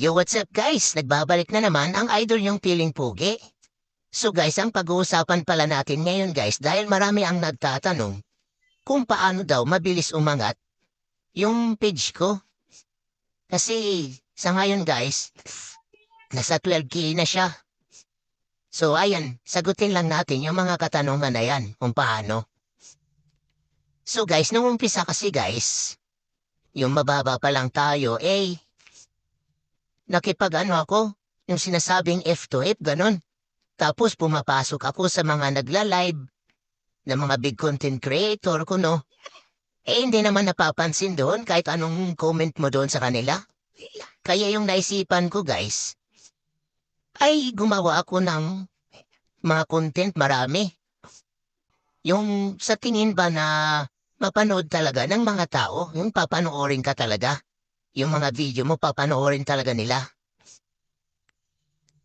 Yo, what's up guys? Nagbabalik na naman ang idol yung piling pugi. So guys, ang pag-uusapan pala natin ngayon guys dahil marami ang nagtatanong kung paano daw mabilis umangat yung page ko. Kasi sa ngayon guys, nasa 12k na siya. So ayan, sagutin lang natin yung mga katanungan na yan kung paano. So guys, nung umpisa kasi guys, yung mababa pa lang tayo, eh, nakipag-ano ako, yung sinasabing F to F, ganon. Tapos pumapasok ako sa mga nagla-live ng mga big content creator ko, no? Eh, hindi naman napapansin doon kahit anong comment mo doon sa kanila. Kaya yung naisipan ko, guys, ay gumawa ako ng mga content marami. Yung sa tingin ba na mapanood talaga ng mga tao, yung papanoorin ka talaga. Yung mga video mo, papanoorin talaga nila.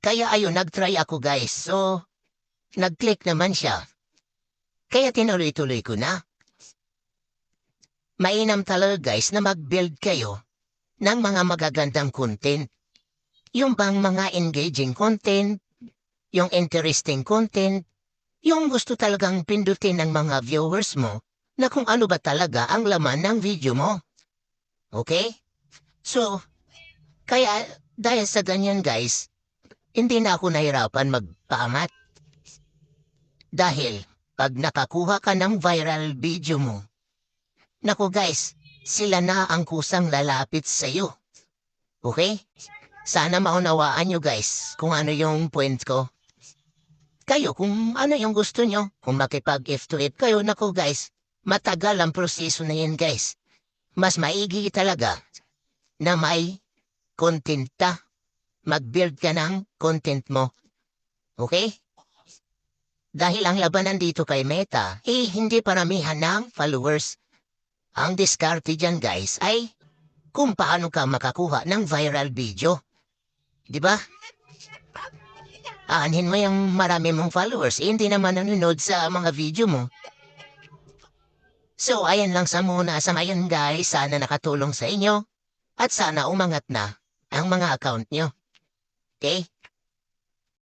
Kaya ayun, nag-try ako guys. So, nag-click naman siya. Kaya tinuloy-tuloy ko na. Mainam talaga guys na mag-build kayo ng mga magagandang content. Yung bang mga engaging content, yung interesting content, yung gusto talagang pindutin ng mga viewers mo na kung ano ba talaga ang laman ng video mo. Okay? So, kaya dahil sa ganyan guys, hindi na ako nahirapan magpaangat. Dahil pag nakakuha ka ng viral video mo, naku guys, sila na ang kusang lalapit sa iyo. Okay? Sana maunawaan nyo guys kung ano yung point ko. Kayo kung ano yung gusto nyo, kung makipag if to it kayo, naku guys, matagal ang proseso na yan guys. Mas maigi talaga na may content ka. Mag-build ka ng content mo. Okay? Dahil ang labanan dito kay Meta, eh hindi paramihan ng followers. Ang diskarte dyan guys ay kung paano ka makakuha ng viral video. Di ba? Aanhin mo yung marami mong followers, eh, hindi naman nanonood sa mga video mo. So, ayan lang sa muna sa ngayon guys. Sana nakatulong sa inyo. At sana umangat na ang mga account nyo. Okay?